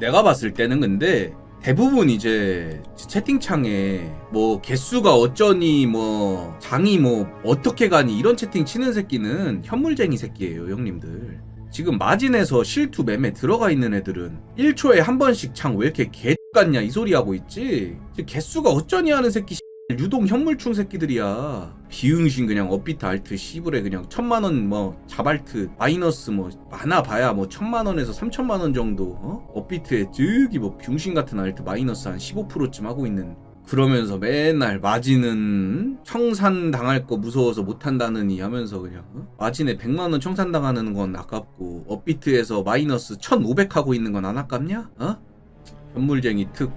내가 봤을 때는 근데 대부분 이제 채팅창에 뭐 개수가 어쩌니 뭐 장이 뭐 어떻게 가니 이런 채팅 치는 새끼는 현물쟁이 새끼예요 형님들. 지금 마진에서 실투 매매 들어가 있는 애들은 1초에 한 번씩 창 왜 이렇게 개 같냐 이 소리 하고 있지? 개수가 어쩌니 하는 새끼 유동 현물충 새끼들이야 비응신 그냥 업비트 알트 시불에 그냥 천만원 뭐 자발트 마이너스 뭐 많아 봐야 뭐 천만원에서 삼천만원 정도 어? 업비트에 저기 뭐 병신 같은 알트 마이너스 한 15%쯤 하고 있는 그러면서 맨날 마진은 청산 당할 거 무서워서 못 한다느니 하면서 그냥 어? 마진에 100만 원 청산 당하는 건 아깝고 업비트에서 마이너스 1,500 하고 있는 건 안 아깝냐? 어? 현물쟁이 특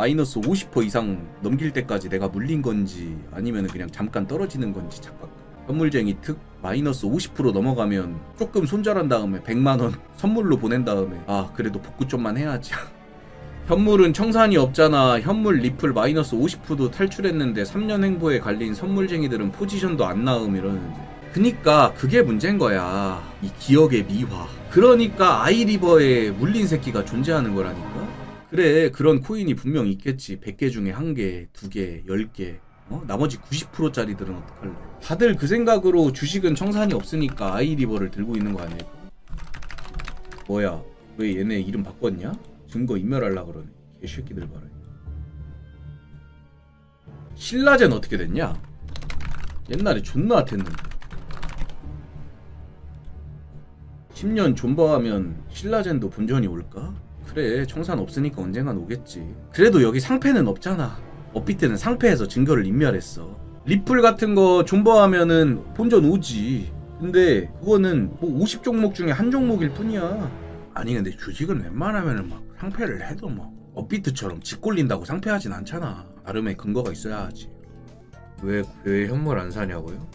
마이너스 50% 이상 넘길 때까지 내가 물린 건지 아니면 그냥 잠깐 떨어지는 건지 착각. 현물쟁이 특 마이너스 50% 넘어가면 조금 손절한 다음에 100만 원 선물로 보낸 다음에 아 그래도 복구 좀만 해야지. 현물은 청산이 없잖아. 현물 리플 마이너스 50%도 탈출했는데 3년 행보에 갈린 선물쟁이들은 포지션도 안 나음 이러는데. 그니까 그게 문제인 거야. 이 기억의 미화. 그러니까 아이리버에 물린 새끼가 존재하는 거라니까. 그래 그런 코인이 분명 있겠지 100개 중에 1개, 2개, 10개 어? 나머지 90%짜리들은 어떡할래 다들 그 생각으로 주식은 청산이 없으니까 아이리버를 들고 있는 거 아닐까 뭐야 왜 얘네 이름 바꿨냐? 증거 인멸하려 그러네 개새끼들 봐라 신라젠 어떻게 됐냐? 옛날에 존나 핫했는데 10년 존버하면 신라젠도 본전이 올까? 그래 청산 없으니까 언젠간 오겠지. 그래도 여기 상패는 없잖아. 업비트는 상패에서 증거를 인멸했어. 리플 같은 거 존버하면은 본전 오지. 근데 그거는 뭐 50 종목 중에 한 종목일 뿐이야. 아니 근데 주식은 웬만하면은 막 상패를 해도 뭐 업비트처럼 짓골린다고 상패하진 않잖아. 나름의 근거가 있어야 하지. 왜, 왜 현물 안 사냐고요?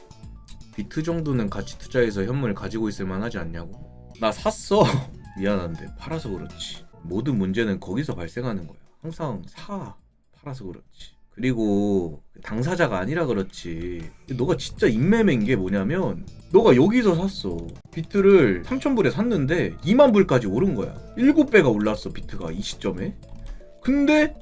비트 정도는 가치 투자해서 현물 가지고 있을 만하지 않냐고? 나 샀어. 미안한데 팔아서 그렇지 모든 문제는 거기서 발생하는 거야. 항상 사 팔아서 그렇지. 그리고 당사자가 아니라 그렇지. 너가 진짜 인매매인 게 뭐냐면 너가 여기서 샀어. 비트를 3,000불에 샀는데 2만 불까지 오른 거야. 7배가 올랐어 비트가 이 시점에. 근데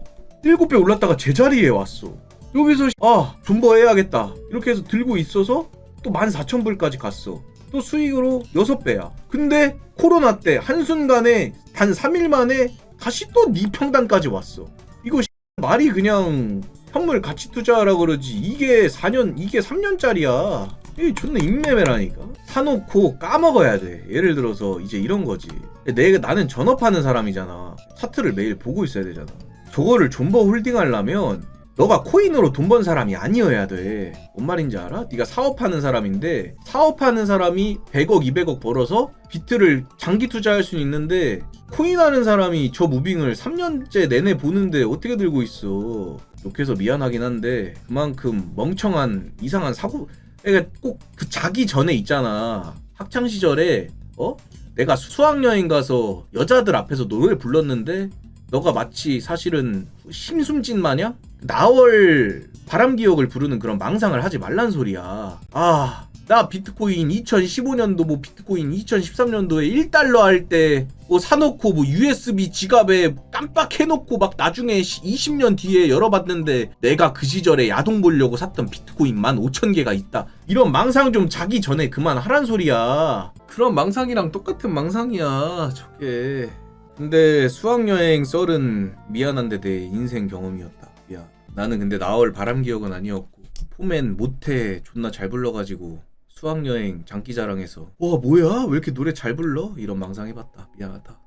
7배 올랐다가 제자리에 왔어. 여기서 아 존버해야겠다 이렇게 해서 들고 있어서 또 14,000불까지 갔어. 또 수익으로 6배야. 근데 코로나 때 한순간에 단 3일 만에 다시 또네 평단까지 왔어. 이거 말이 그냥 현물 가치 투자라 그러지. 이게 4년, 이게 3년짜리야. 이게 존나 인매매라니까. 사놓고 까먹어야 돼. 예를 들어서 이제 이런 거지. 내가 나는 전업하는 사람이잖아. 차트를 매일 보고 있어야 되잖아. 저거를 존버 홀딩 하려면 너가 코인으로 돈 번 사람이 아니어야 돼. 뭔 말인지 알아? 네가 사업하는 사람인데 사업하는 사람이 100억, 200억 벌어서 비트를 장기 투자할 수는 있는데 코인 하는 사람이 저 무빙을 3년째 내내 보는데 어떻게 들고 있어? 욕해서 미안하긴 한데 그만큼 멍청한 이상한 사고 그러니까 꼭 그 자기 전에 있잖아. 학창 시절에 어? 내가 수학여행 가서 여자들 앞에서 노래 불렀는데 너가 마치 사실은 심숨진 마냥 나월 바람 기억을 부르는 그런 망상을 하지 말란 소리야. 아, 나 비트코인 2015년도 뭐 비트코인 2013년도에 1달러 할 때 뭐 사놓고 뭐 USB 지갑에 깜빡해놓고 막 나중에 20년 뒤에 열어봤는데 내가 그 시절에 야동 보려고 샀던 비트코인 15,000개가 있다. 이런 망상 좀 자기 전에 그만 하란 소리야. 그런 망상이랑 똑같은 망상이야, 저게. 근데 수학여행 썰은 미안한데 내 인생 경험이었다. 미안. 나는 근데 나올 바람 기억은 아니었고 포맨 모태 존나 잘 불러가지고 수학여행 장기자랑에서 와 뭐야 왜 이렇게 노래 잘 불러? 이런 망상 해봤다. 미안하다.